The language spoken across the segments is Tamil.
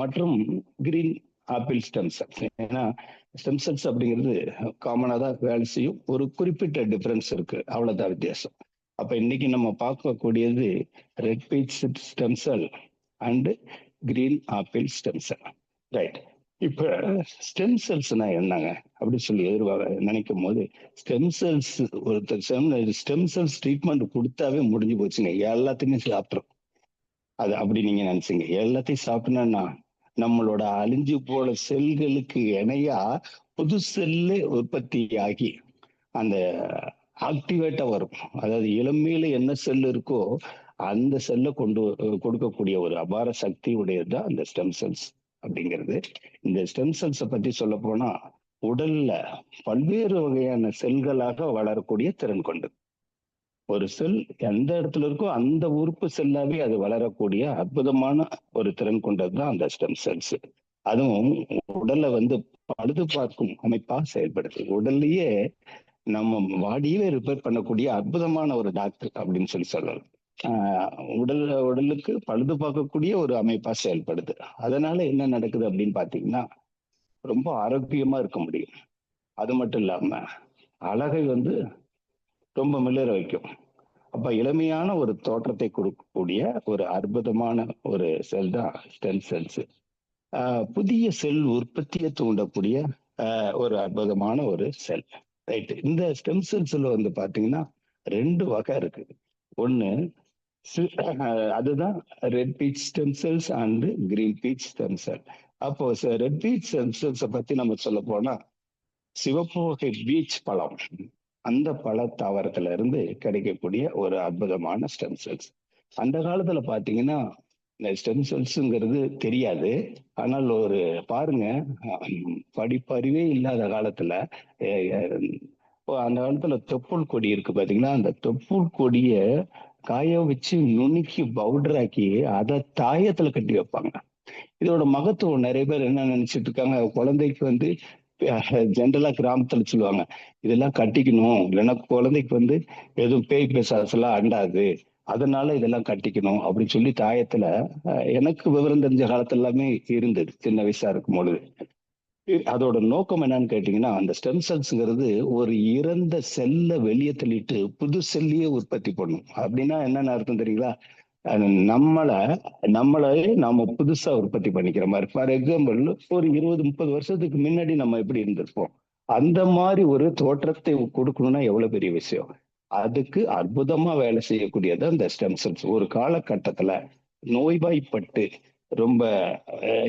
மற்றும் கிரீன் ஆப்பிள் ஸ்டெம் செல்ஸ் ஏன்னா ஸ்டெம் செல்ஸ் அப்படிங்கிறது காமனாக தான் வேலை செய்யும். ஒரு குறிப்பிட்ட டிஃப்ரென்ஸ் இருக்கு. அவ்வளவுதான் வித்தியாசம். அப்ப இன்னைக்கு நம்ம பார்க்கக்கூடியது red peach stem cell and green apple stem cell right இப்ப ஸ்டெம் செல்ஸ்னா என்னங்க? அப்படி சொல்லி எதிர்பார்க்க நினைக்கும் போது ஸ்டெம் செல்ஸ் ஒருத்தர் ஸ்டெம் செல்ஸ் ட்ரீட்மெண்ட் கொடுத்தாவே முடிஞ்சு போச்சுங்க. எல்லாத்துக்குமே சாப்பிட்றோம். அது அப்படி நீங்க நினைச்சீங்க. எல்லாத்தையும் சாப்பிட்டோம்னா நம்மளோட அழிஞ்சு போன செல்களுக்கு இணையா புது செல்லு உற்பத்தி ஆகி அந்த ஆக்டிவேட்டா வரும். அதாவது இளமையில என்ன செல் இருக்கோ அந்த செல்லை கொண்டு கொடுக்கக்கூடிய ஒரு அபார சக்தி உடையதுதான் அந்த ஸ்டெம் செல்ஸ் அப்படிங்கிறது. இந்த ஸ்டெம் செல்ஸை பத்தி சொல்ல போனா உடல்ல பல்வேறு வகையான செல்களாக வளரக்கூடிய திறன் கொண்டது. ஒரு செல் எந்த இடத்துல இருக்கோ அந்த உறுப்பு செல்லாவே அது வளரக்கூடிய அற்புதமான ஒரு திறன் கொண்டது தான் அந்த ஸ்டெம் செல்ஸ். அதுவும் உடலை வந்து பழுது பார்க்கும் அமைப்பா செயல்படுது. உடல்லையே நம்ம வாடியவே ரிப்பேர் பண்ணக்கூடிய அற்புதமான ஒரு டாக்டர் அப்படின்னு சொல்லி சொல்லலாம். உடல் உடலுக்கு பழுது பார்க்கக்கூடிய ஒரு அமைப்பா செயல்படுது. அதனால என்ன நடக்குது அப்படின்னு பாத்தீங்கன்னா ரொம்ப ஆரோக்கியமா இருக்க முடியும். அது மட்டும் இல்லாம அழகை வந்து ரொம்ப மிளற வைக்கும். அப்ப இளமையான ஒரு தோற்றத்தை கொடுக்கக்கூடிய ஒரு அற்புதமான ஒரு செல் தான் ஸ்டெம் செல்ஸ் புதிய செல் உற்பத்தியை தூண்டக்கூடிய ஒரு அற்புதமான ஒரு செல் ரைட் இந்த ஸ்டெம் செல்ஸ்ல வந்து பாத்தீங்கன்னா ரெண்டு வகை இருக்கு. ஒன்னு அதுதான் red peach stem cells and green peach stem cell அப்போ ரெட் பீச் ஸ்டெம் செல்ஸை பத்தி நம்ம சொல்ல போனா சிவப்பு வகை பீச் பழம். அந்த பழ தாவரத்துல இருந்து கிடைக்கக்கூடிய ஒரு அற்புதமான ஸ்டெம் செல்ஸ் அந்த காலத்துல பாத்தீங்கன்னா இந்த ஸ்டெம் செல்ஸுங்கிறது தெரியாது. ஆனால் ஒரு பாருங்க படிப்பறிவே இல்லாத காலத்துல அந்த காலத்துல தொப்புள் கொடி இருக்கு பாத்தீங்கன்னா அந்த தொப்புள் கொடிய காய வச்சு நுணுக்கி பவுடர் ஆக்கி அதை தாயத்துல கட்டி வைப்பாங்க. இதோட மகத்துவம் நிறைய பேர் என்ன நினைச்சிட்டு இருக்காங்க? குழந்தைக்கு வந்து ஜென்ரலா கிராமத்துல சொல்லுவாங்க. இதெல்லாம் கட்டிக்கணும். இல்லைன்னா குழந்தைக்கு வந்து எதுவும் பேய் பேசாசெல்லாம் அண்டாது. அதனால இதெல்லாம் கட்டிக்கணும். அப்படின்னு சொல்லி தாயத்துல எனக்கு விவரம் தெரிஞ்ச காலத்துல எல்லாமே இருந்தது. சின்ன வயசா இருக்கும் பொழுது. அதோட நோக்கம் என்னன்னு கேட்டீங்கன்னா அந்த ஸ்டெம் செல்ஸ்ங்கிறது ஒரு இறந்த செல்ல வெளியே தள்ளிட்டு புது செல்லையே உற்பத்தி பண்ணும். அப்படின்னா என்னென்ன அர்த்தம் தெரியுங்களா? நம்மளை நம்மளை நாம புதுசா உற்பத்தி பண்ணிக்கிற மாதிரி. ஃபார் எக்ஸாம்பிள் ஒரு இருபது முப்பது வருஷத்துக்கு முன்னாடி நம்ம எப்படி இருந்திருப்போம்? அந்த மாதிரி ஒரு தோற்றத்தை கொடுக்கணும்னா எவ்வளவு பெரிய விஷயம்? அதுக்கு அற்புதமா வேலை செய்யக்கூடியது அந்த ஸ்டெம் செல்ஸ் ஒரு காலகட்டத்துல நோய்வாய்ப்பட்டு ரொம்ப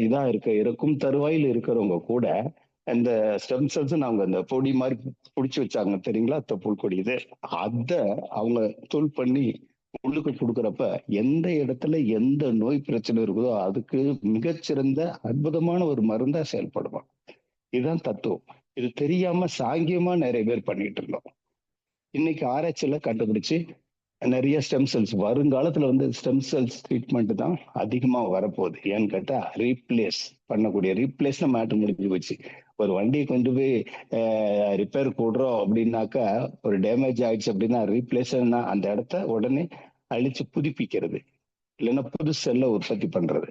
இதா இருக்க இருக்கும் தருவாயில் இருக்கிறவங்க கூட அந்த ஸ்டெம் செல்ஸ் அவங்க அந்த பொடி மாதிரி பிடிச்சி வச்சாங்க. தெரியுங்களா? தொப்புள் கொடி இது. அதை அவங்க தூள் பண்ணி உள்ளுக்கு கொடுக்குறப்ப எந்த இடத்துல எந்த நோய் பிரச்சனை இருக்குதோ அதுக்கு மிகச்சிறந்த அற்புதமான ஒரு மருந்தா செயல்படுவான் இதுதான் தத்துவம். இது தெரியாம சாங்கியமா நிறைய பேர் பண்ணிட்டு இருந்தோம். இன்னைக்கு ஆராய்ச்சியில கண்டுபிடிச்சு நிறைய ஸ்டெம் செல்ஸ் வருங்காலத்துல வந்து ஸ்டெம் செல்ஸ் ட்ரீட்மெண்ட் தான் அதிகமா வரப்போகுது. ஏன்னு கேட்டா ரீப்ளேஸ் பண்ணக்கூடிய ரீப்ளேஸ் மேட்ரு முடிஞ்சு போச்சு. ஒரு வண்டியை கொண்டு போய் ரிப்பேர் போடுறோம் அப்படின்னாக்கா ஒரு டேமேஜ் ஆயிடுச்சு அப்படின்னா ரீப்ளேஸ்னா அந்த இடத்த உடனே அழிச்சு புதுப்பிக்கிறது. இல்லைன்னா புது செல்ல உற்பத்தி பண்றது.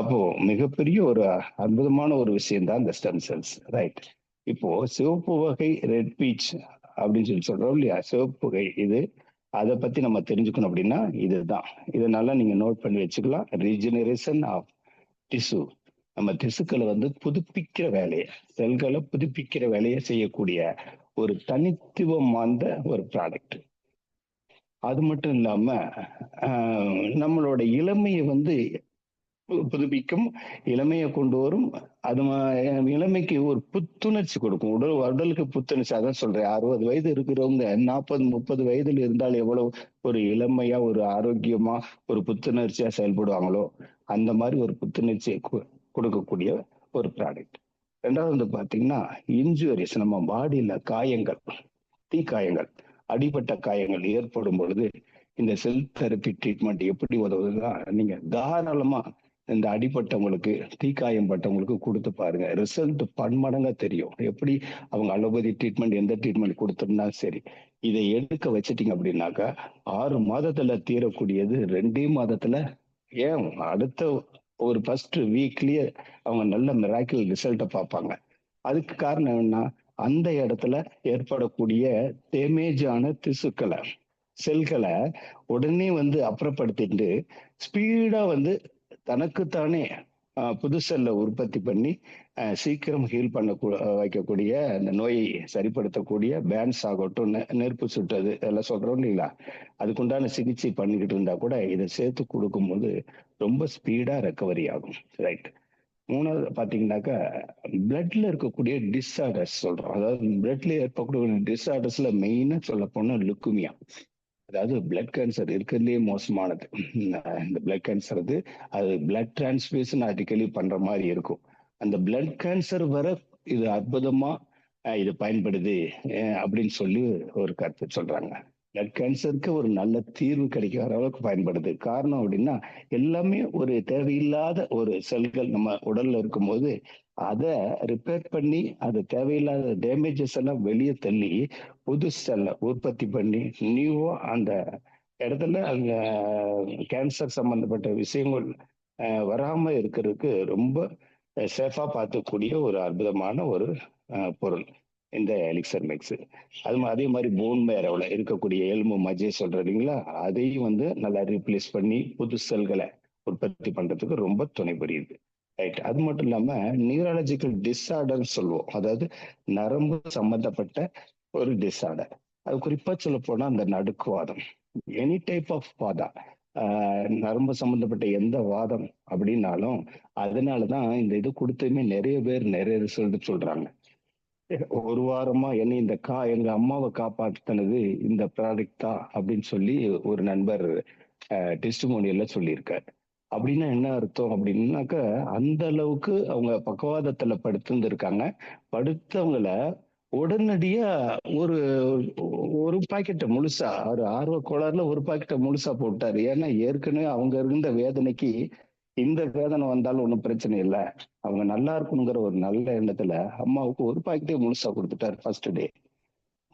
அப்போ மிகப்பெரிய ஒரு அற்புதமான ஒரு விஷயம் தான் இந்த ஸ்டெம் செல்ஸ் ரைட் இப்போ சிவப்பு வகை ரெட் பீச் அப்படின்னு சொல்லி சொல்றோம் இல்லையா? சிவப்பு வகை இது அதை பத்தி நம்ம தெரிஞ்சுக்கணும் அப்படின்னா இதுதான். இதனால நீங்க நோட் பண்ணி வச்சுக்கலாம். ரீஜெனரேஷன் ஆஃப் டிஷ்யூ நம்ம திசுக்களை வந்து புதுப்பிக்கிற வேலையை செல்களை புதுப்பிக்கிற வேலையை செய்யக்கூடிய ஒரு தனித்துவம் வாய்ந்த ஒரு ப்ராடக்ட் அது மட்டும் இல்லாம நம்மளோட இளமையை வந்து புதுப்பிக்கும் இளமையை கொண்டு வரும் அது இளமைக்கு ஒரு புத்துணர்ச்சி கொடுக்கும். உடல் உடலுக்கு புத்துணர்ச்சி அதான் சொல்றேன். அறுபது வயது இருக்கிறவங்க நாற்பது முப்பது வயதுல இருந்தால் எவ்வளவு ஒரு இளமையா ஒரு ஆரோக்கியமா ஒரு புத்துணர்ச்சியா செயல்படுவாங்களோ அந்த மாதிரி ஒரு புத்துணர்ச்சியை கொடுக்கக்கூடிய ஒரு ப்ராடக்ட் ரெண்டாவது வந்து பாத்தீங்கன்னா இன்ஜுரிஸ் நம்ம பாடியில் காயங்கள் தீ காயங்கள் அடிப்பட்ட காயங்கள் ஏற்படும் பொழுது இந்த செல் தெரப்பி ட்ரீட்மெண்ட் எப்படி உதவுதுன்னா நீங்க தாராளமா இந்த அடிப்பட்டவங்களுக்கு தீக்காயம் பட்டவங்களுக்கு கொடுத்து பாருங்க. ரிசல்ட் பன்மடங்கா தெரியும். எப்படி அவங்க அலோபதி ட்ரீட்மெண்ட் எந்த ட்ரீட்மெண்ட் கொடுத்தோம்னா சரி இதை எடுக்க வச்சிட்டீங்க அப்படின்னாக்கா ஆறு மாதத்துல தீரக்கூடியது ரெண்டே மாதத்துல ஏன் அடுத்த ஒரு ஃபர்ஸ்ட் வீக்லயே அவங்க நல்ல மிராக்கிள் ரிசல்ட்டை பார்ப்பாங்க. அதுக்கு காரணம் என்னன்னா அந்த இடத்துல ஏற்படக்கூடிய டேமேஜான திசுக்களை செல்களை உடனே வந்து அப்புறப்படுத்திட்டு ஸ்பீடா வந்து தனக்குத்தானே ஆஹ், புது செல்லை உற்பத்தி பண்ணி ஆஹ், சீக்கிரம் ஹீல் பண்ண வைக்கக்கூடிய அந்த நோயை சரிப்படுத்தக்கூடிய பேன்ஸ் ஆகட்டும் நெ- நெருப்பு சுட்டது எல்லாம் சொல்றோம் இல்லைங்களா? அதுக்குண்டான சிகிச்சை பண்ணிக்கிட்டு இருந்தா கூட இதை சேர்த்து கொடுக்கும்போது ரொம்ப ஸ்பீடா ரெக்கவரி ஆகும். ரைட் மூணாவது பார்த்தீங்கன்னாக்கா பிளட்ல இருக்கக்கூடிய டிஸ்ஆர்டர்ஸ் சொல்றோம். அதாவது பிளட்ல ஏற்படக்கூடிய டிஸ்ஆர்டர்ஸ்ல மெயினா சொல்ல போனா லுக்குமியா அதாவது பிளட் கேன்சர் இருக்கிறதுலே மோசமானது. இந்த பிளட் கேன்சர் அது அது பிளட் டிரான்ஸ்ஃபியூஷன் அடிக்கடி பண்ற மாதிரி இருக்கும். அந்த பிளட் கேன்சர் வர இது அற்புதமா இது பயன்படுது அப்படின்னு சொல்லி ஒரு கருத்து சொல்றாங்க. பிளட் கேன்சருக்கு ஒரு நல்ல தீர்வு கிடைக்கிற அளவுக்கு பயன்படுது. காரணம் அப்படின்னா எல்லாமே ஒரு தேவையில்லாத ஒரு செல்கள் நம்ம உடல்ல இருக்கும்போது அதை ரிப்பேர் பண்ணி அது தேவையில்லாத டேமேஜஸ் எல்லாம் வெளியே தள்ளி புது செல்லை உற்பத்தி பண்ணி நியூவா அந்த இடத்துல அந்த கேன்சர் சம்பந்தப்பட்ட விஷயங்கள் வராம இருக்கிறதுக்கு ரொம்ப சேஃபா பார்த்துக்கூடிய ஒரு அற்புதமான ஒரு பொருள். இந்த எலிக்சர் மிக்ஸ் அது அதே மாதிரி போன் மேரவுல இருக்கக்கூடிய எலும்பு மஜ்ஜை சொல்ற இல்லைங்களா? அதையும் வந்து நல்லா ரீப்ளேஸ் பண்ணி புது செல்களை உற்பத்தி பண்றதுக்கு ரொம்ப துணை புரியுது ரைட் அது மட்டும் இல்லாம நியூராலஜிக்கல் டிஸார்டர் சொல்லுவோம். அதாவது நரம்பு சம்பந்தப்பட்ட ஒரு டிஸார்டர் அது குறிப்பா சொல்ல போனா அந்த நடுக்குவாதம் எனி டைப் ஆஃப் வாதா நரம்பு சம்பந்தப்பட்ட எந்த வாதம் அப்படின்னாலும் அதனாலதான் இந்த இது கொடுத்துமே நிறைய பேர் நிறைய ரிசல்ட் சொல்றாங்க. ஒரு வாரமா என்ன இந்த கா எங்க அம்மாவை காப்பாற்றுனது இந்த ப்ராடக்ட் தான் அப்படின்னு சொல்லி ஒரு நண்பர் டெஸ்டிமோனியல்ல சொல்லியிருக்காரு. அப்படின்னா என்ன அர்த்தம் அப்படின்னாக்க அந்த அளவுக்கு அவங்க பக்கவாதத்துல படுத்திருந்திருக்காங்க. படுத்தவங்கள உடனடியா ஒரு ஒரு பாக்கெட்டை முழுசா ஒரு ஆர்வ கோளாறுல ஒரு பாக்கெட்டை முழுசா போட்டாரு. ஏன்னா ஏற்கனவே அவங்க இருந்த வேதனைக்கு இந்த வேதனை வந்தாலும் ஒன்றும் பிரச்சனை இல்லை. அவங்க நல்லா இருக்கணுங்கிற ஒரு நல்ல எண்ணத்துல அம்மாவுக்கு ஒரு பாக்கெட்டே முழுசா கொடுத்துட்டாரு ஃபர்ஸ்ட் டே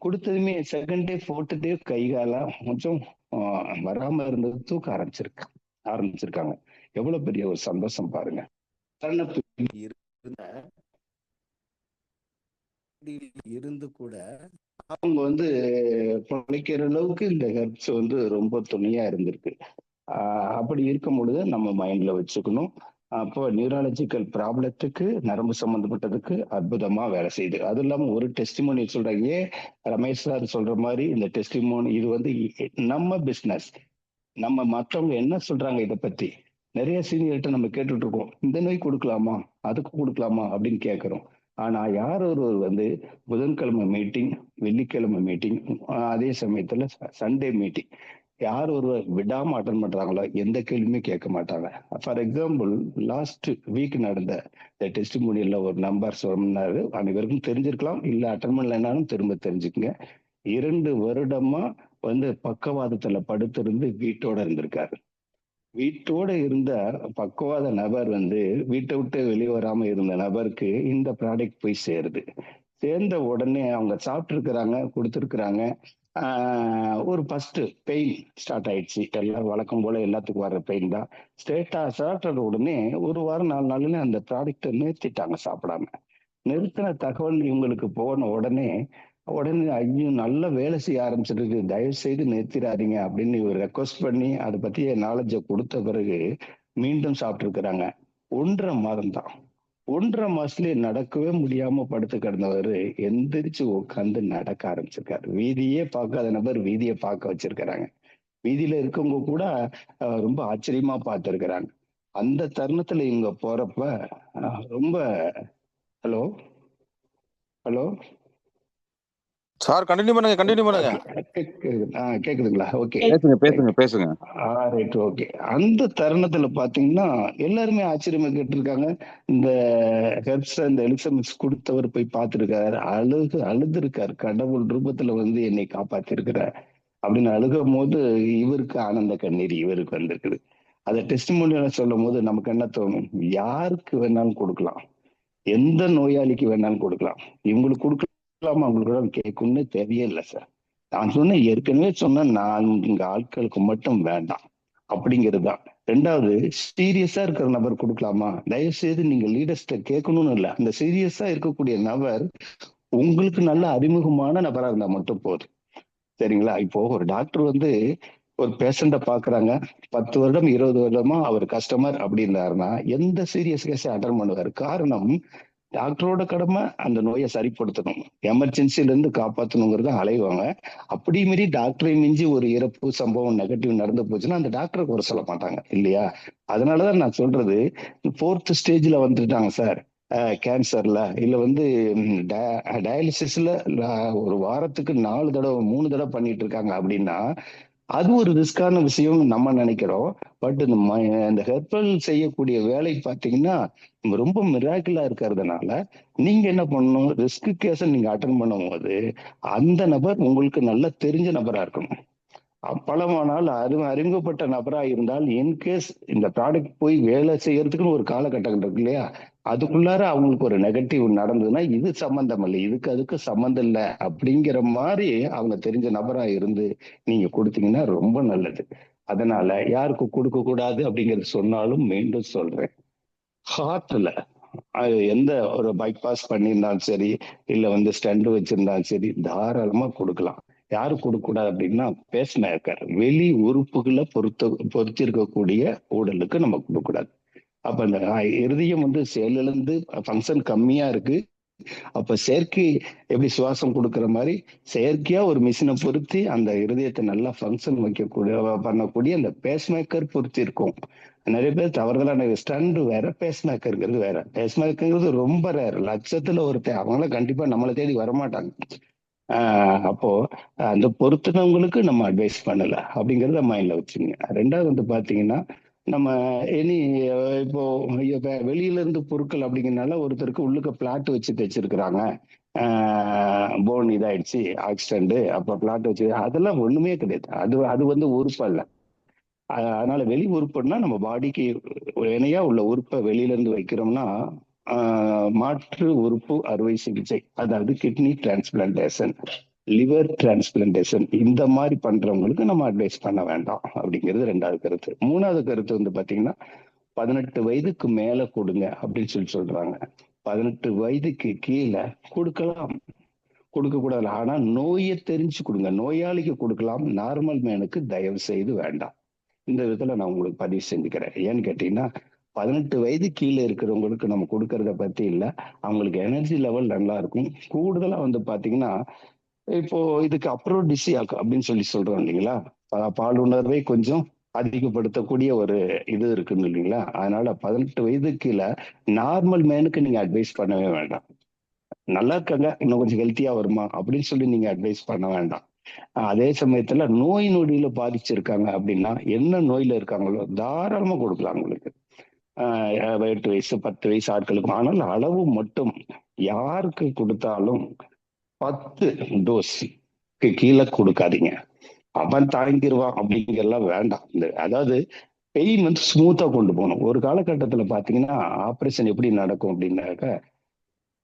கொடுத்ததுமே செகண்ட் டே ஃபோர்த் டே கை காலம் கொஞ்சம் ஆஹ், வராம இருந்தது தூக்க ஆரம்பிச்சிருக்கு. ஆரம்பிச்சிருக்காங்க. எவ்வளவு பெரிய ஒரு சந்தோஷம் பாருங்க. இருந்த கூட அவங்க வந்து பிழைக்கிற அளவுக்கு இந்த ஹெர்ப்ஸ் வந்து ரொம்ப துணையா இருந்திருக்கு. அப்படி இருக்கும் பொழுது நம்ம மைண்ட்ல வச்சுக்கணும். அப்போ நியூராலஜிக்கல் ப்ராப்ளத்துக்கு நரம்பு சம்பந்தப்பட்டதுக்கு அற்புதமா வேலை செய்யுது. அது இல்லாம ஒரு டெஸ்டிமோனி சொல்றாங்க ஏன் ரமேஷ் சார் சொல்ற மாதிரி இந்த டெஸ்டிமோனி இது வந்து நம்ம பிசினஸ் நம்ம மற்றவங்க என்ன சொல்றாங்க இதை பத்தி? நிறைய சீனியர்கிட்ட நம்ம கேட்டுட்டு இருக்கோம் இந்த நோய் கொடுக்கலாமா? அதுக்கு கொடுக்கலாமா? அப்படின்னு கேட்கிறோம். ஆனா யார் ஒருவர் வந்து புதன்கிழமை மீட்டிங் வெள்ளிக்கிழமை மீட்டிங் அதே சமயத்துல சண்டே மீட்டிங் யார் ஒருவர் விடாம அட்டன் பண்றாங்களோ எந்த கேள்வியுமே கேட்க மாட்டாங்க. ஃபார் எக்ஸாம்பிள் லாஸ்ட் வீக் நடந்த இந்த டெஸ்ட் முடியல ஒரு நம்பர் சொன்னாரு. அனைவருக்கும் தெரிஞ்சிருக்கலாம். இல்ல அட்டன் பண்ணலனாலும் திரும்ப தெரிஞ்சுக்கங்க. இரண்டு வருடமா வந்து பக்கவாதத்துல படுத்திருந்து வீட்டோட இருந்திருக்காரு. வீட்டோட இருந்த பக்கவாத நபர் வந்து வீட்டை விட்டு வெளியே வராம இருந்த நபருக்கு இந்த ப்ராடக்ட் போய் சேருது. சேர்ந்த உடனே அவங்க சாப்பிட்டுருக்குறாங்க கொடுத்துருக்குறாங்க. ஒரு ஃபஸ்ட்டு பெயின் ஸ்டார்ட் ஆயிடுச்சு. எல்லாம் வழக்கம் போல எல்லாத்துக்கும் வர்ற பெயின் தான். ஸ்டேட்டாக சாப்பிட்ட உடனே ஒரு வாரம் நாலு நாள்ல அந்த ப்ராடக்ட்டை நிறுத்திட்டாங்க சாப்பிடாம. நிறுத்தின தகவல் இவங்களுக்கு போன உடனே உடனே ஐயோ நல்ல வேலை செய்ய ஆரம்பிச்சிருக்கு தயவு செய்து நிறுத்திடாதீங்க அப்படின்னு இவர் ரெக்வஸ்ட் பண்ணி அதை பத்திய நாலேஜை கொடுத்த பிறகு மீண்டும் சாப்பிட்டு இருக்கிறாங்க ஒன்றரை மாதம் தான் ஒன்றரை மாசத்துலயே நடக்கவே முடியாம படுத்து கிடந்தவர் எந்திரிச்சு உட்காந்து நடக்க ஆரம்பிச்சிருக்காரு. வீதியே பார்க்காத நபர் வீதியை பார்க்க வச்சிருக்கிறாங்க. வீதியில இருக்கவங்க கூட ரொம்ப ஆச்சரியமா பார்த்துருக்கிறாங்க. அந்த தருணத்துல இவங்க போறப்ப ரொம்ப ஹலோ? ஹலோ? சார் கண்டினியூ பண்ணுங்க கண்டினியூ பண்ணுங்க. கேக்குதுங்களா? ஓகே பேசுங்க பேசுங்க பேசுங்க. ரைட் ஓகே அந்த தருணத்துல பாத்தீங்கன்னா எல்லாருமே ஆச்சரியமா கேட்டிருக்காங்க. இந்த ஹெர்ப்ஸ் இந்த எலிசமிக்ஸ் கொடுத்தவர் போய் பார்த்திருக்காரு அழுகு அழுதுருக்காரு. கடவுள் ரூபத்துல வந்து என்னை காப்பாத்திருக்கிறார் அப்படின்னு அழுகும் போது இவருக்கு ஆனந்த கண்ணீர் இவருக்கு வந்திருக்குது. அதை டெஸ்ட் சொல்லும் போது நமக்கு என்ன தோணும்? யாருக்கு வேணாலும் கொடுக்கலாம். எந்த நோயாளிக்கு வேணாலும் கொடுக்கலாம். இவங்களுக்கு கொடுக்கலாமா அவங்களுக்கு கேட்கணும்னு தேவையே இல்லை சார் நான் சொன்ன ஏற்கனவே சொன்ன நான்கு ஆட்களுக்கு மட்டும் வேண்டாம். அப்படிங்கிறது தான் ரெண்டாவது சீரியஸா இருக்கிற நபர் கொடுக்கலாமா? தயவு செய்து நீங்க லீடர்ஸ்ட கேட்கணும்னு இல்லை. அந்த சீரியஸா இருக்கக்கூடிய நபர் உங்களுக்கு நல்ல அறிமுகமான நபரா இருந்தா மட்டும் போதும். சரிங்களா? இப்போ ஒரு டாக்டர் வந்து ஒரு பேஷண்ட பாக்குறாங்க. பத்து வருடம் இருபது வருடமா அவர் கஸ்டமர் அப்படின்னாருன்னா எந்த சீரியஸ் கேஸை அட்டன் பண்ணுவார். காரணம் டாக்டரோட கடமை அந்த நோயை சரிப்படுத்தணும். எமர்ஜென்சில இருந்து காப்பாற்றணுங்கிறத அலைவாங்க. அப்படி மீறி டாக்டரை மிஞ்சி ஒரு இறப்பு சம்பவம் நெகட்டிவ் நடந்து போச்சுன்னா அந்த டாக்டரை குறை சொல்ல மாட்டாங்க இல்லையா? அதனாலதான் நான் சொல்றது ஃபோர்த் ஸ்டேஜ்ல வந்துட்டாங்க சார். கேன்சர்ல இல்ல வந்து டயாலிசிஸ்ல ஒரு வாரத்துக்கு நாலு தடவை மூணு தடவை பண்ணிட்டு இருக்காங்க அப்படின்னா அது ஒரு ரிஸ்கான விஷயம் நம்ம நினைக்கிறோம். பட் இந்த ம- இந்த ஹெர்பல் செய்யக்கூடிய வேலை பார்த்தீங்கன்னா ரொம்ப மிராக்கிளா இருக்கிறதுனால நீங்க என்ன பண்ணணும்? ரிஸ்க் கேஸை நீங்க அட்டன் பண்ணும்போது அந்த நபர் உங்களுக்கு நல்ல தெரிஞ்ச நபரா இருக்கணும். பலமானால் அறி அறிமுகப்பட்ட நபரா இருந்தால் இன்கேஸ் இந்த ப்ராடக்ட் போய் வேலை செய்யறதுக்குன்னு ஒரு காலகட்டம் இருக்கு இல்லையா? அதுக்குள்ளார அவங்களுக்கு ஒரு நெகட்டிவ் நடந்ததுன்னா இது சம்பந்தம் இல்லை இதுக்கு அதுக்கு சம்மந்தம் இல்லை அப்படிங்கிற மாதிரி அவங்க தெரிஞ்ச நபரா இருந்து நீங்க கொடுத்தீங்கன்னா ரொம்ப நல்லது. அதனால யாருக்கு கொடுக்க கூடாது அப்படிங்கறது சொன்னாலும் மீண்டும் சொல்றேன். ஹார்ட்ல எந்த ஒரு பைபாஸ் பண்ணியிருந்தாலும் சரி இல்ல வந்து ஸ்டண்ட் வச்சிருந்தாலும் சரி தாராளமா கொடுக்கலாம். யாரு கொடுக்க கூடாது அப்படின்னா பேஸ்மேக்கர் வெளி உறுப்புகளை பொறுத்த பொறுத்திருக்கக்கூடிய உடலுக்கு ஊடலுக்கு நம்ம கொடுக்க கூடாது. அப்ப அந்த இருதயம் வந்து செயலிழந்து ஃபங்க்ஷன் கம்மியா இருக்கு. அப்ப செயற்கை எப்படி சுவாசம் கொடுக்கிற மாதிரி செயற்கையா ஒரு மிஷினை பொருத்தி அந்த இருதயத்தை நல்லா ஃபங்க்ஷன் வைக்கக்கூடிய பண்ணக்கூடிய அந்த பேஸ்மேக்கர் பொருத்தி இருக்கும். நிறைய பேர் தவறுதலான ஸ்டண்ட் வேற பேஸ்மேக்கருங்கிறது வேற. பேஸ்மேக்கருங்கிறது ரொம்ப ரேர் லட்சத்துல ஒருத்தர் அவங்கள கண்டிப்பா நம்மளை தேடி வரமாட்டாங்க. ஆஹ் அப்போ அந்த பொருத்தினவங்களுக்கு நம்ம அட்வைஸ் பண்ணல. அப்படிங்கறத மைண்ட்ல வச்சுங்க ரெண்டாவது வந்து பாத்தீங்கன்னா நம்ம எனி இப்போ வெளியில இருந்து பொருட்கள் அப்படிங்கறனால ஒருத்தருக்கு உள்ளுக்க பிளாட் வச்சு தைச்சிருக்கிறாங்க. போன் இதாயிடுச்சு ஆக்சிடென்ட் அப்ப பிளாட் வச்சு அதெல்லாம் ஒண்ணுமே கிடையாது. அது அது வந்து உறுப்பு அல்ல. அதனால வெளி உறுப்புன்னா நம்ம பாடிக்கு இணையா உள்ள உறுப்பை வெளியில இருந்து வைக்கிறோம்னா ஆஹ் மாற்று உறுப்பு அறுவை சிகிச்சை அதாவது கிட்னி டிரான்ஸ்பிளான்டேஷன் லிவர் டிரான்ஸ்பிளன்டேஷன் இந்த மாதிரி பண்றவங்களுக்கு நம்ம அட்வைஸ் பண்ண வேண்டாம். அப்படிங்கிறது ரெண்டாவது கருத்து. மூணாவது கருத்து வந்து பாத்தீங்கன்னா பதினெட்டு வயதுக்கு மேல கொடுங்க அப்படின்னு சொல்லி சொல்றாங்க. பதினெட்டு வயதுக்கு கீழே கொடுக்கலாம். கொடுக்க கூடாது. ஆனா நோயை தெரிஞ்சு கொடுங்க. நோயாளிக்கு கொடுக்கலாம். நார்மல் மேனுக்கு தயவு செய்து வேண்டாம். இந்த விதத்துல நான் உங்களுக்கு பதிவு செஞ்சுக்கிறேன். ஏன்னு கேட்டீங்கன்னா பதினெட்டு வயது கீழே இருக்கிறவங்களுக்கு நம்ம கொடுக்கறத பத்தி இல்ல. அவங்களுக்கு எனர்ஜி லெவல் நல்லா இருக்கும். கூடுதலா வந்து பாத்தீங்கன்னா இப்போ இதுக்கு அப்ரோடிசியாக் அப்படின்னு சொல்லி சொல்றோம் இல்லைங்களா? பால் பாலுணர்வை கொஞ்சம் அதிகப்படுத்தக்கூடிய ஒரு இது இருக்குன்னு இல்லைங்களா? அதனால பதினெட்டு வயது கீழே நார்மல் மேனுக்கு நீங்க அட்வைஸ் பண்ணவே வேண்டாம். நல்லா இருக்காங்க. இன்னும் கொஞ்சம் ஹெல்த்தியா வருமா? அப்படின்னு சொல்லி நீங்க அட்வைஸ் பண்ண வேண்டாம். அதே சமயத்துல நோய் நொடியில பாதிச்சிருக்காங்க அப்படின்னா என்ன நோயில இருக்காங்களோ தாராளமா கொடுக்கலாம் உங்களுக்கு. ஆஹ் எட்டு வயசு பத்து வயசு ஆட்களுக்கும். ஆனால் அளவு மட்டும் யாருக்கு கொடுத்தாலும் பத்து டோஸ்க்கு கீழே கொடுக்காதீங்க. அவன் தாங்கிடுவான் அப்படிங்கிறலாம் வேண்டாம். இந்த அதாவது பெயின் வந்து ஸ்மூத்தா கொண்டு போகணும். ஒரு காலகட்டத்துல பாத்தீங்கன்னா ஆபரேஷன் எப்படி நடக்கும் அப்படின்னாக்க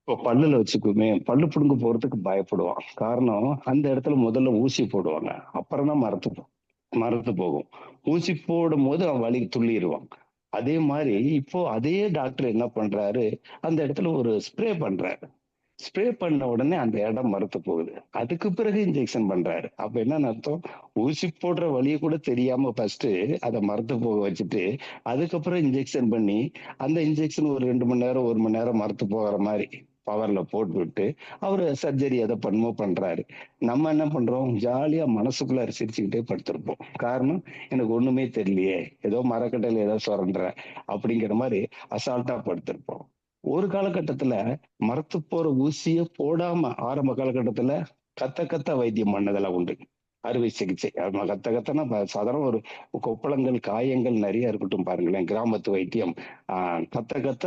இப்போ பல்லுல வச்சுக்குமே பல்லு புடுங்க போறதுக்கு பயப்படுவான். காரணம் அந்த இடத்துல முதல்ல ஊசி போடுவாங்க. அப்புறம் தான் மரத்து போ- மரத்து போகும். ஊசி போடும் போது அவன் வலி துள்ளிடுவான் அதே மாதிரி இப்போ அதே டாக்டர் என்ன பண்றாரு? அந்த இடத்துல ஒரு ஸ்ப்ரே பண்றாரு. ஸ்ப்ரே பண்ண உடனே அந்த இடம் மறுத்து போகுது. அதுக்கு பிறகு இன்ஜெக்ஷன் பண்றாரு. அப்ப என்ன அர்த்தம்? ஊசி போடுற வழியை கூட தெரியாம ஃபர்ஸ்ட் அதை மறுத்து போக வச்சுட்டு அதுக்கப்புறம் இன்ஜெக்ஷன் பண்ணி அந்த இன்ஜெக்ஷன் ஒரு ரெண்டு மணி நேரம் ஒரு மணி நேரம் மறுத்து போகிற மாதிரி பவர்ல போட்டு விட்டு அவரு சர்ஜரி எதை பண்ணுமோ பண்றாரு. நம்ம என்ன பண்றோம்? ஜாலியா மனசுக்குள்ள சிரிச்சுக்கிட்டே படுத்திருப்போம். காரணம் எனக்கு ஒண்ணுமே தெரியலையே. ஏதோ மரக்கட்டையில ஏதோ சுரண்டுற அப்படிங்கிற மாதிரி அசால்ட்டா படுத்திருப்போம். ஒரு காலகட்டத்துல மரத்து போற ஊசிய போடாம ஆரம்ப காலகட்டத்துல கத்த கத்த வைத்தியம் பண்ணதெல்லாம் உண்டு. அறுவை சிகிச்சை. கத்த கத்தனா சாதாரண ஒரு கொப்பளங்கள் காயங்கள் நிறைய இருக்கட்டும் பாருங்களேன். கிராமத்து வைத்தியம் ஆஹ் கத்த கத்த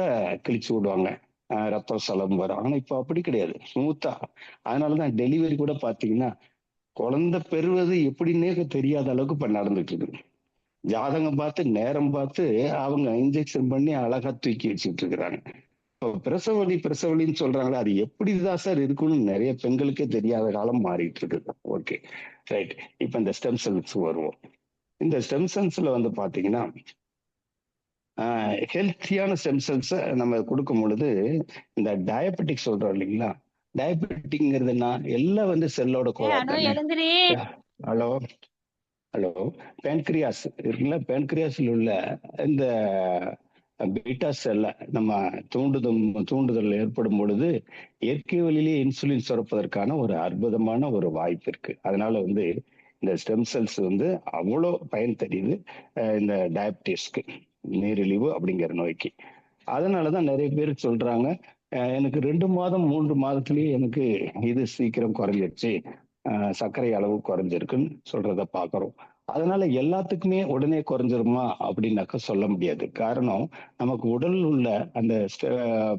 கிழிச்சு விடுவாங்க. ஆஹ் ரத்தம் சலம் வரும். ஆனா இப்ப அப்படி கிடையாது. ஸ்மூத்தா அதனாலதான் டெலிவரி கூட பாத்தீங்கன்னா குழந்தை பெறுவது எப்படின்னே தெரியாத அளவுக்கு இப்ப நடந்துட்டு இருக்கு ஜாதகம் பார்த்து நேரம் பார்த்து அவங்க இன்ஜெக்ஷன் பண்ணி அழகா தூக்கி வச்சுட்டு இருக்கிறாங்க. இப்போ பிரசவலி பிரசவலின்னு சொல்றாங்களே அது எப்படிதான் சார் இருக்குன்னு நிறைய பெண்களுக்கே தெரியாத காலம் மாறிட்டு இருக்குது. ஓகே ரைட் இப்ப இந்த ஸ்டெம் செல்ஸ் வருவோம். இந்த ஸ்டெம் செல்ஸ்ல வந்து பாத்தீங்கன்னா ஹெல்த்தியான ஸ்டெம் செல்ஸை நம்ம கொடுக்கும் பொழுது இந்த டயபெட்டிக் சொல்றோம் இல்லைங்களா? டயபெட்டிக்ங்கிறது என்ன? எல்லாம் வந்து செல்லோட ஹலோ? ஹலோ? பேன்கிரியாஸ் இருக்குல்ல? பேன்கிரியாஸில் உள்ள இந்த பீட்டா செல்ல நம்ம தூண்டுதல் தூண்டுதல் ஏற்படும் பொழுது இயற்கை வழியிலேயே இன்சுலின் சுரப்பதற்கான ஒரு அற்புதமான ஒரு வாய்ப்பு இருக்கு. அதனால வந்து இந்த ஸ்டெம் செல்ஸ் வந்து அவ்வளோ பயன் தெரியுது இந்த டயபிட்டிஸ்க்கு நீரிழிவு அப்படிங்கிற நோய்க்கு. அதனாலதான் நிறைய பேர் சொல்றாங்க அஹ் எனக்கு ரெண்டு மாதம் மூன்று மாதத்துலேயே எனக்கு இது சீக்கிரம் குறைஞ்சிருச்சு சர்க்கரை அளவு குறைஞ்சிருக்குன்னு சொல்றத பாக்குறோம் அதனால எல்லாத்துக்குமே உடனே குறைஞ்சிருமா அப்படின்னாக்க சொல்ல முடியாது. காரணம் நமக்கு உடல் உள்ள அந்த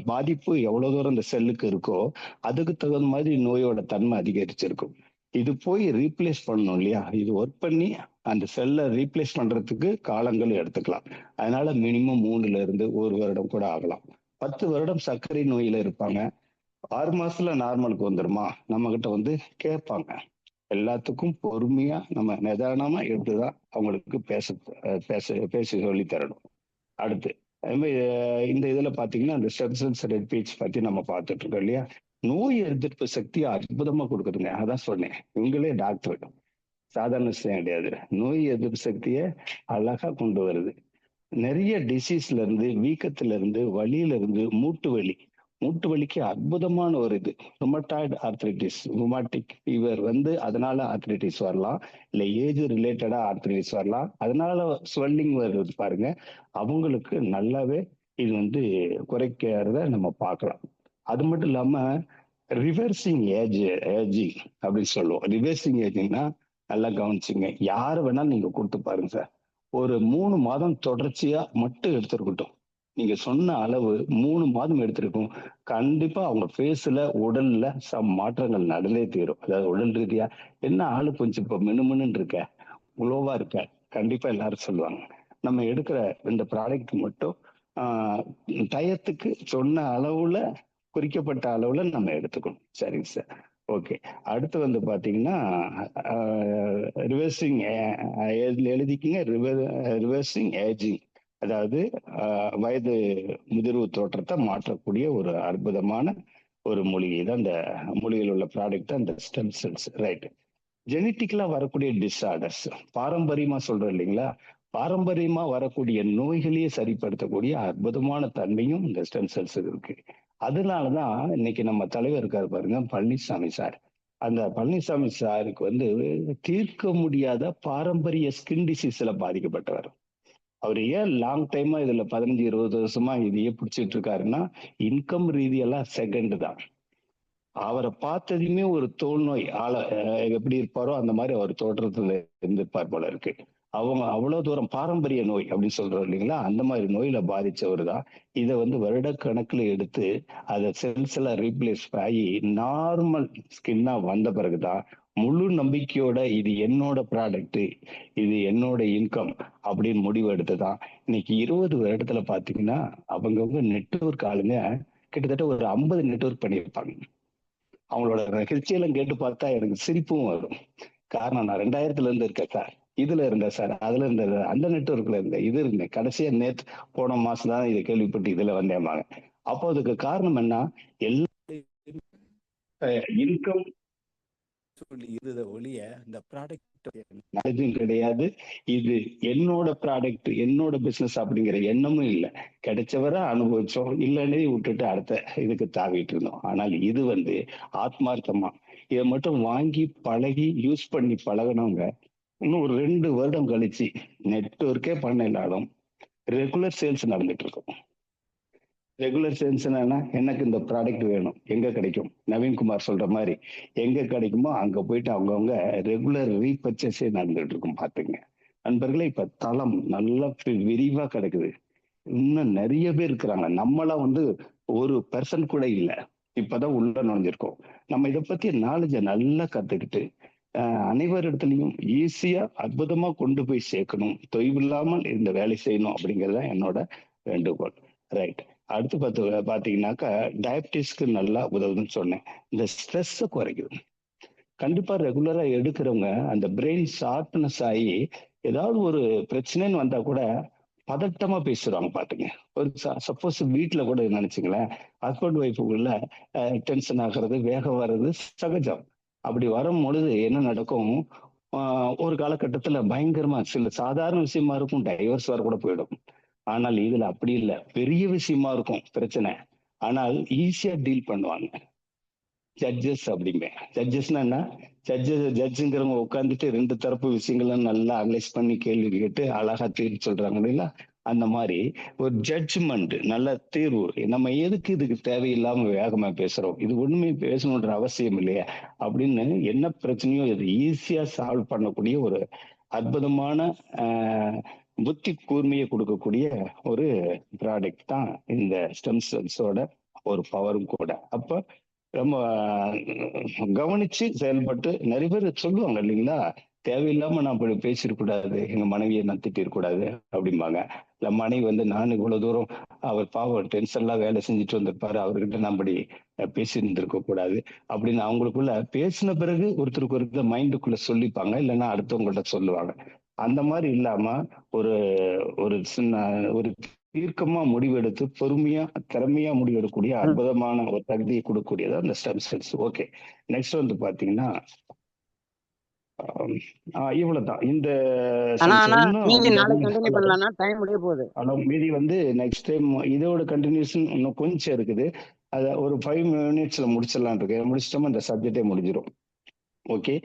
பாதிப்பு எவ்வளவு தூரம் அந்த செல்லுக்கு இருக்கோ அதுக்கு தகுந்த மாதிரி நோயோட தன்மை அதிகரிச்சிருக்கும். இது போய் ரீப்ளேஸ் பண்ணணும் இல்லையா? இது ஒர்க் பண்ணி அந்த செல்லை ரீப்ளேஸ் பண்றதுக்கு காலங்கள் எடுத்துக்கலாம். அதனால மினிமம் மூணுல இருந்து ஒரு வருடம் கூட ஆகலாம். பத்து வருடம் சர்க்கரை நோயில இருப்பாங்க. ஆறு மாசத்துல நார்மலுக்கு வந்துருமா? நம்ம கிட்ட வந்து கேட்பாங்க. எல்லாத்துக்கும் பொறுமையா நம்ம நிதானமா எடுத்துதான் அவங்களுக்கு பேச பேச பேச பேசி சொல்லி தரணும். அடுத்து அதே மாதிரி, இந்த இதுல பாத்தீங்கன்னா அந்த சென்சன்ஸ் ரெட் பீச் பத்தி நம்ம பார்த்துட்டு இருக்கோம் இல்லையா? நோய் எதிர்ப்பு சக்தியை அற்புதமா கொடுக்குதுங்க. அதான் சொன்னேன். இவங்களே டாக்டர் சாதாரண விஷயம் கிடையாது. நோய் எதிர்ப்பு சக்தியை அழகா கொண்டு வருது. நிறைய டிசீஸ்ல இருந்து வீக்கத்துல இருந்து வலியில இருந்து மூட்டு வலி மூட்டு வலிக்கு அற்புதமான ஒரு இது. ரொமட்டாய்டு ஆர்த்ரைட்டிஸ் ரொமாட்டிக் ஃபீவர் வந்து அதனால ஆர்த்ரைட்டிஸ் வரலாம். இல்ல ஏஜ் ரிலேட்டடா ஆர்த்ரைட்டிஸ் வரலாம். அதனால ஸ்வெல்லிங் வருது பாருங்க. அவங்களுக்கு நல்லாவே இது வந்து குறைக்கிறத நம்ம பார்க்கலாம். அது மட்டும் இல்லாம ரிவர்சிங் ஏஜ் ஏஜிங் அப்படின்னு சொல்லுவோம். ரிவர்சிங் ஏஜிங்னா நல்லா கவனிச்சுங்க. யார் வேணாலும் நீங்க கொடுத்து பாருங்க சார். ஒரு மூணு மாதம் தொடர்ச்சியா மட்டும் எடுத்துருக்கட்டும். நீங்க சொன்ன அளவு மூணு மாதம் எடுத்திருக்கும். கண்டிப்பா அவங்க ஃபேஸ்ல உடல்ல சம் மாற்றங்கள் நடந்தே தீரும். அதாவது உடல் ரீதியா என்ன ஆளு கொஞ்சம் இப்ப மினுமின்னு இருக்க? உழவா இருக்க? கண்டிப்பா எல்லாரும் சொல்லுவாங்க. நம்ம எடுக்கிற இந்த ப்ராடக்ட் மட்டும் டயத்துக்கு சொன்ன அளவுல குறிக்கப்பட்ட அளவுல நம்ம எடுத்துக்கணும். சரிங்க சார் ஓகே அடுத்து வந்து பாத்தீங்கன்னா ரிவர்சிங் எழுதிக்கிங்க. ரிவர்சிங் ஏஜிங் அதாவது ஆஹ், வயது முதிர்வு தோற்றத்தை மாற்றக்கூடிய ஒரு அற்புதமான ஒரு மூலிகை தான் இந்த மூலிகையில் உள்ள ப்ராடக்ட் அந்த ஸ்டெம் செல்ஸ் ரைட் ஜெனட்டிக்கலா வரக்கூடிய டிஸார்டர்ஸ் பாரம்பரியமா சொல்றோம் இல்லைங்களா? பாரம்பரியமா வரக்கூடிய நோய்களையே சரிப்படுத்தக்கூடிய அற்புதமான தன்மையும் இந்த ஸ்டெம் செல்ஸ் இருக்கு. அதனாலதான் இன்னைக்கு நம்ம தலைவர் இருக்காரு பாருங்க பழனிசாமி சார். அந்த பழனிசாமி சாருக்கு வந்து தீர்க்க முடியாத பாரம்பரிய ஸ்கின் டிசீஸ்ல பாதிக்கப்பட்டவர். அவர் ஏன் லாங் டைமா இதுல பதினஞ்சு இருபது வருஷமா இதையே பிடிச்சிட்டு இருக்காருன்னா இன்கம் ரீதியெல்லாம் செகண்ட் தான். அவரை பார்த்ததுமே ஒரு தோல் நோய் ஆள எப்படி இருப்பாரோ அந்த மாதிரி அவர் தோற்றத்துல இருந்திருப்பார் போல இருக்கு. அவங்க அவ்வளவு தூரம் பாரம்பரிய நோய் அப்படின்னு சொல்றோம் இல்லைங்களா? அந்த மாதிரி நோயில பாதிச்சவர் தான். இதை வந்து வருடக்கணக்கில் எடுத்து அதை செல்ஸ் எல்லாம் ரீப்ளேஸ் ஆகி நார்மல் ஸ்கின்னா வந்த பிறகுதான் முழு நம்பிக்கையோட இது என்னோட ப்ராடக்ட் இது என்னோட இன்கம் அப்படின்னு முடிவு எடுத்து தான் இன்னைக்கு இருபது வருடத்துல பாத்தீங்கன்னா அவங்கவுங்க நெட்வொர்க் ஆளுங்க கிட்டத்தட்ட ஒரு ஐம்பது நெட்வொர்க் பண்ணியிருப்பாங்க. அவங்களோட நிகழ்ச்சியெல்லாம் கேட்டு பார்த்தா எனக்கு சிரிப்பும் வரும். காரணம் நான் ரெண்டாயிரத்துல இருந்து இருக்கேன் சார். இதுல இருந்தேன் சார் அதுல இருந்தது அந்த நெட்வொர்க்ல இருந்தேன். இது இருந்தேன். கடைசியா நேத்து போன மாசம் தான் இதை கேள்விப்பட்டு இதுல வந்தேன் அப்போ அதுக்கு காரணம் என்ன? எல்லா இன்கம் சொல்லி இருந்த ஒழிய இந்த ப்ராடக்ட் நல்லதும் கிடையாது. இது என்னோட ப்ராடக்ட் என்னோட பிசினஸ் அப்படிங்கிற எண்ணமும் இல்லை. கிடைச்சவரை அனுபவிச்சோம் இல்லைன்னே விட்டுட்டு அடுத்த இதுக்கு தாவிட்டு இருந்தோம். ஆனால் இது வந்து ஆத்மார்த்தமா. இதை மட்டும் வாங்கி பழகி யூஸ் பண்ணி பழகினவங்க இன்னும் ஒரு ரெண்டு வருடம் கழிச்சு நெட்ஒர்க்கே பண்ண இல்லாலும் ரெகுலர் சேல்ஸ் நடந்துட்டு இருக்கும். ரெகுலர் சேல்ஸ் என்னன்னா எனக்கு இந்த ப்ராடக்ட் வேணும். எங்க கிடைக்கும்? நவீன்குமார் சொல்ற மாதிரி. எங்க கிடைக்குமோ அங்க போயிட்டு அவங்கவுங்க ரெகுலர் ரீபர்ச்சேஸே நடந்துட்டு இருக்கும் பாத்துங்க நண்பர்களே இப்ப தளம் நல்லா விரிவா கிடக்குது. இன்னும் நிறைய பேர் இருக்கிறாங்க. நம்மளாம் வந்து ஒரு பர்சன் கூட இல்லை. இப்பதான் உள்ள நுழைஞ்சிருக்கோம். நம்ம இதை பத்தி நாலேஜ நல்லா கத்துக்கிட்டு அனைவர் இடத்துலையும் ஈஸியா அற்புதமா கொண்டு போய் சேர்க்கணும். தொய்வில்லாமல் இந்த வேலை செய்யணும் அப்படிங்கிறது தான் என்னோட வேண்டுகோள். ரைட் அடுத்து பார்த்து பாத்தீங்கன்னாக்கா டயபிட்டிஸ்க்கு நல்லா உதவுதுன்னு சொன்னேன். இந்த ஸ்ட்ரெஸ்ஸை குறைக்குது. கண்டிப்பா ரெகுலரா எடுக்கிறவங்க அந்த பிரெயின் ஷார்ப்னஸ் ஆகி ஏதாவது ஒரு பிரச்சனைன்னு வந்தா கூட பதட்டமா பேசுறாங்க பாத்துங்க. ஒரு சப்போஸ் வீட்டுல கூட நினைச்சுங்களேன் ஹஸ்பண்ட் ஒய்ஃபுக்குள்ள டென்ஷன் ஆகிறது வேகம் வர்றது சகஜம். அப்படி வரும் பொழுது என்ன நடக்கும்? ஆஹ் ஒரு காலகட்டத்துல பயங்கரமா சில சாதாரண விஷயமா இருக்கும் டைவர்ஸ் வர கூட போயிடும். ஆனால் இதுல அப்படி இல்லை. பெரிய விஷயமா இருக்கும் பிரச்சனை. ஆனால் ஈஸியா டீல் பண்ணுவாங்க. ஜட்ஜஸ் அப்படிமே ஜட்ஜஸ்னா என்ன? ஜட்ஜஸ் ஜட்ஜுங்கிறவங்க உட்காந்துட்டு ரெண்டு தரப்பு விஷயங்களும் நல்லா அனலைஸ் பண்ணி கேள்வி கேட்டு அழகா தீர்வு சொல்றாங்க இல்லைங்களா? அந்த மாதிரி ஒரு ஜட்ஜ்மெண்ட் நல்ல தீர்வு. நம்ம எதுக்கு இதுக்கு தேவையில்லாம வேகமா பேசுறோம்? இது ஒண்ணுமே பேசணுன்ற அவசியம் இல்லையா? அப்படின்னு என்ன பிரச்சனையோ இது ஈஸியா சால்வ் பண்ணக்கூடிய ஒரு அற்புதமான ஆஹ், புத்தி கூர்மையை கொடுக்கக்கூடிய ஒரு ப்ராடக்ட் தான் இந்த ஸ்டெம் செல்ஸோட ஒரு பவரும் கூட. அப்ப ரொம்ப கவனிச்சு செயல்பட்டு நிறைய பேர் சொல்லுவாங்க இல்லைங்களா? தேவையில்லாம நான் அப்படி பேசிடக்கூடாது எங்க மனைவியை நான் திட்டிருக்கூடாது அப்படிம்பாங்க. இல்ல மனைவி வந்து நான் இவ்வளவு தூரம் அவர் பாவம் டென்ஷன்லாம் வேலை செஞ்சுட்டு வந்திருப்பாரு அவர்கிட்ட நான் அப்படி பேசி இருந்திருக்க கூடாது அப்படின்னு அவங்களுக்குள்ள பேசின பிறகு ஒருத்தருக்கு ஒருத்தர் மைண்டுக்குள்ள சொல்லிப்பாங்க இல்லைன்னா அடுத்தவங்கள்ட்ட சொல்லுவாங்க. அந்த மாதிரி இல்லாம ஒரு ஒரு சின்ன ஒரு தீர்க்கமா முடிவெடுத்து பொறுமையா திறமையா முடிவெடுக்கக்கூடிய அற்புதமான ஒரு தகுதியை கொடுக்கக்கூடியது அந்த ஸ்டெம் செல்ஸ். ஓகே. நெக்ஸ்ட் வந்து பாத்தீங்கன்னா இவ்வளவுதான். இந்த ஆனா மீதி வந்து நெக்ஸ்ட் டைம் இதோட கண்டினியூஷன் இன்னும் கொஞ்சம் இருக்குது. அத ஒரு ஃபைவ் மினிட்ஸ்ல முடிச்சிடலாம் இருக்கு. முடிச்சிட்டோமா இந்த சப்ஜெக்டே முடிஞ்சிடும் ஓகே.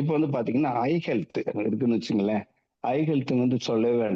இப்போ வந்து பாத்தீங்கன்னா ஐ ஹெல்த் இருக்குன்னு வச்சுங்களேன். ஐ ஹெல்த் வந்து சொல்லவே வேண்டாம்